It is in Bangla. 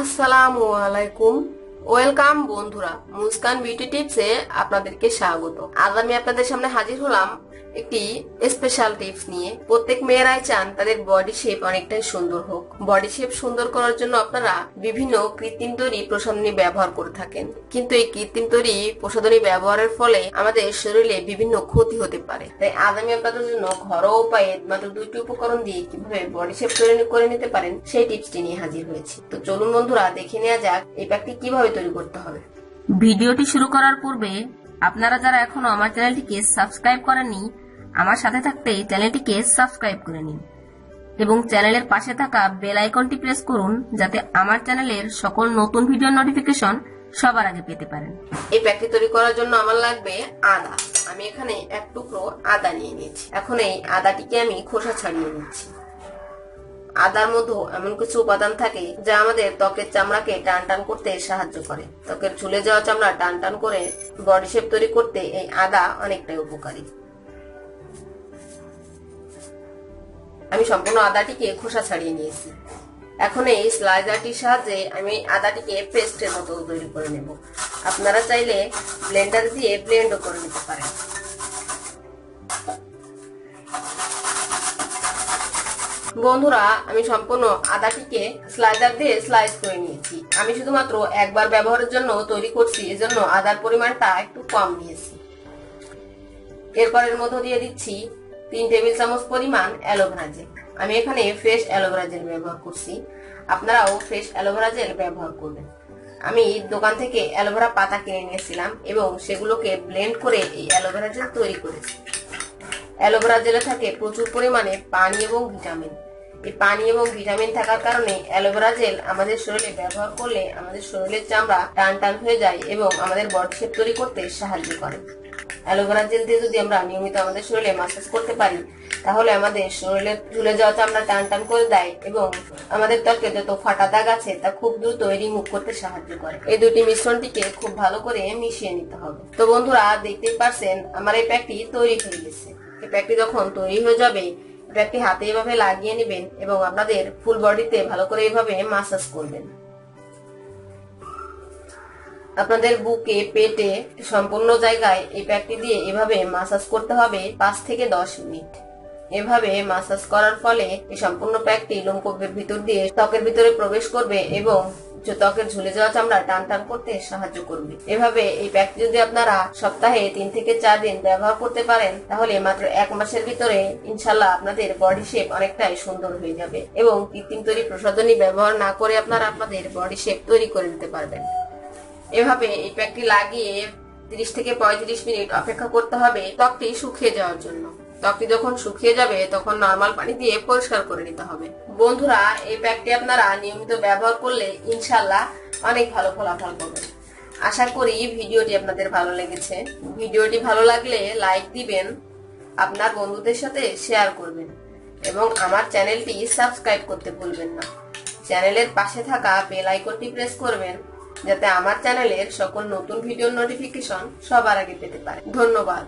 আসসালামু আলাইকুম। ওয়েলকাম বন্ধুরা, মুস্কান বিউটি টিপসে আপনাদেরকে স্বাগত। আজ আমি আপনাদের সামনে হাজির হলাম একটি স্পেশাল টিপস নিয়ে প্রত্যেক মেয়েরাই চান তাদের বডি শেপ অনেকটাই সুন্দর হোক। বডি শেপ সুন্দর করার জন্য আপনারা বিভিন্ন কৃত্রিম তৈরি প্রসাধনী ব্যবহার করে থাকেন। কিন্তু এই কৃত্রিম তৈরি প্রসাধনী ব্যবহারের ফলে আমাদের শরীরে বিভিন্ন ক্ষতি হতে পারে। তাই আজ আমি আপনাদের জন্য ঘরোয়া উপায়ে মাত্র দুইটি উপকরণ দিয়ে কীভাবে বডি শেপ তৈরি করে নিতে পারেন সেই টিপসটি নিয়ে হাজির হয়েছি। তো চলুন বন্ধুরা, দেখে নেওয়া যাক এই প্যাকটি কীভাবে তৈরি করতে হবে। ভিডিওটি শুরু করার পূর্বে আপনারা যারা এখনও আমার চ্যানেলটিকে সাবস্ক্রাইব করেননি আমার সাথে থাকতে চ্যানেলটিকে সাবস্ক্রাইব করে নিন। এবং চ্যানেলের পাশে থাকা বেল আইকনটি প্রেস করুন, যাতে আমার চ্যানেলের সকল নতুন ভিডিও নোটিফিকেশন সবার আগে পেতে পারেন। এই প্যাকটি তৈরি করার জন্য আমার লাগবে আদা। আমি এখানে এক টুকরো আদা নিয়ে নিয়েছি। এখন এই আদাটিকে আমি খোসা ছাড়িয়ে নিচ্ছি। আদার মধ্যে এমন কিছু উপাদান থাকে যা আমাদের ত্বকের চামড়াকে টান টান করতে সাহায্য করে। ত্বকের ঝুলে যাওয়া চামড়া টান টান করে বডি শেপ তৈরি করতে এই আদা অনেকটাই উপকারী। আমি সম্পূর্ণ আদাটিকে খোসা ছাড়িয়ে নিয়েছি। এখন এই স্লাইজারটির সাহায্যে আমি আদাটিকে পেস্টের মতো তৈরি করে নেব। আপনারা চাইলে ব্লেন্ডার দিয়ে ব্লেন্ডও করে নিতে পারেন। বন্ধুরা, আমি সম্পূর্ণ আদাটিকে স্লাইজার দিয়ে স্লাইস করে নিয়েছি। আমি শুধুমাত্র একবার ব্যবহারের জন্য তৈরি করছি, এজন্য আদার পরিমাণটা একটু কম নিয়েছি। এরপর এর মধ্যে দিয়ে দিচ্ছি তিন টেবিল চামচ পরিমাণ অ্যালোভেরা জেল আমি এখানে ফ্রেশ অ্যালোভেরা জেল ব্যবহার করছি। আপনারাও ফ্রেশ অ্যালোভেরা জেল ব্যবহার করবেন। আমি দোকান থেকে অ্যালোভেরা পাতা কিনে নিয়েছিলাম এবং সেগুলোকে ব্লেন্ড করে এই অ্যালোভেরা জেল তৈরি করেছি। অ্যালোভেরা জেলে থাকে প্রচুর পরিমাণে পানি এবং ভিটামিন। এই পানি এবং ভিটামিন থাকার কারণে অ্যালোভেরা জেল আমাদের শরীরে ব্যবহার করলে আমাদের শরীরের চামড়া টান টান হয়ে যায় এবং আমাদের বডি শেপ তৈরি করতে সাহায্য করে। অ্যালোভেরা জেল দিয়ে যদি আমরা নিয়মিত আমাদের শরীরে মাসাজ করতে পারি, তাহলে আমাদের শরীরে ঝুলে যাওয়া চামড়া টান টান করে দেয় এবং আমাদের ত্বকে যত ফাটা দাগ আছে, তা খুব দ্রুত রিমুভ করতে সাহায্য করে। এই দুটি মিশ্রণটিকে খুব ভালো করে মিশিয়ে নিতে হবে। তো বন্ধুরা, দেখতেই পারছেন, আমার এই প্যাকটি তৈরি হয়ে গেছে। এই প্যাকটি যখন তৈরি হয়ে যাবে প্যাকটি হাতে এভাবে লাগিয়ে নেবেন এবং আপনাদের ফুল বডিতে ভালো করে এভাবে মাসাজ করবেন। আপনাদের বুকে, পেটে, সম্পূর্ণ জায়গায় এই প্যাকটি দিয়ে এভাবে মাসাজ করতে হবে পাঁচ থেকে দশ মিনিট। এভাবে মাসাজ করার ফলে এই সম্পূর্ণ প্যাকটি লোমকূপের ভিতর দিয়ে ত্বকের ভিতরে প্রবেশ করবে এবং ত্বকের ঝুলে যাওয়া চামড়া টান টান করতে সাহায্য করবে। এভাবে এই প্যাকটি যদি আপনারা সপ্তাহে তিন থেকে চার দিন ব্যবহার করতে পারেন, তাহলে মাত্র এক মাসের ভিতরে ইনশাল্লাহ আপনাদের বডি শেপ অনেকটাই সুন্দর হয়ে যাবে এবং কৃত্রিম তৈরি প্রসাধনী ব্যবহার না করে আপনারা আপনাদের বডি শেপ তৈরি করে নিতে পারবেন। এভাবে এই প্যাকটি লাগিয়ে তিরিশ থেকে পঁয়ত্রিশ মিনিট অপেক্ষা করতে হবে ত্বকটি শুকিয়ে যাওয়ার জন্য। ত্বকটি যখন শুকিয়ে যাবে, তখন নর্মাল পানি দিয়ে পরিষ্কার করে নিতে হবে। বন্ধুরা, এই প্যাকটি আপনারা নিয়মিত ব্যবহার করলে ইনশাল্লাহ অনেক ভালো ফলাফল পাবেন। আশা করি ভিডিওটি আপনাদের ভালো লেগেছে। ভিডিওটি ভালো লাগলে লাইক দিবেন, আপনার বন্ধুদের সাথে শেয়ার করবেন এবং আমার চ্যানেলটি সাবস্ক্রাইব করতে ভুলবেন না। চ্যানেলের পাশে থাকা বেল আইকনটি প্রেস করবেন। যাতে আমার চ্যানেলের সকল নতুন ভিডিও নোটিফিকেশন সবার আগে পেতে পারে। ধন্যবাদ।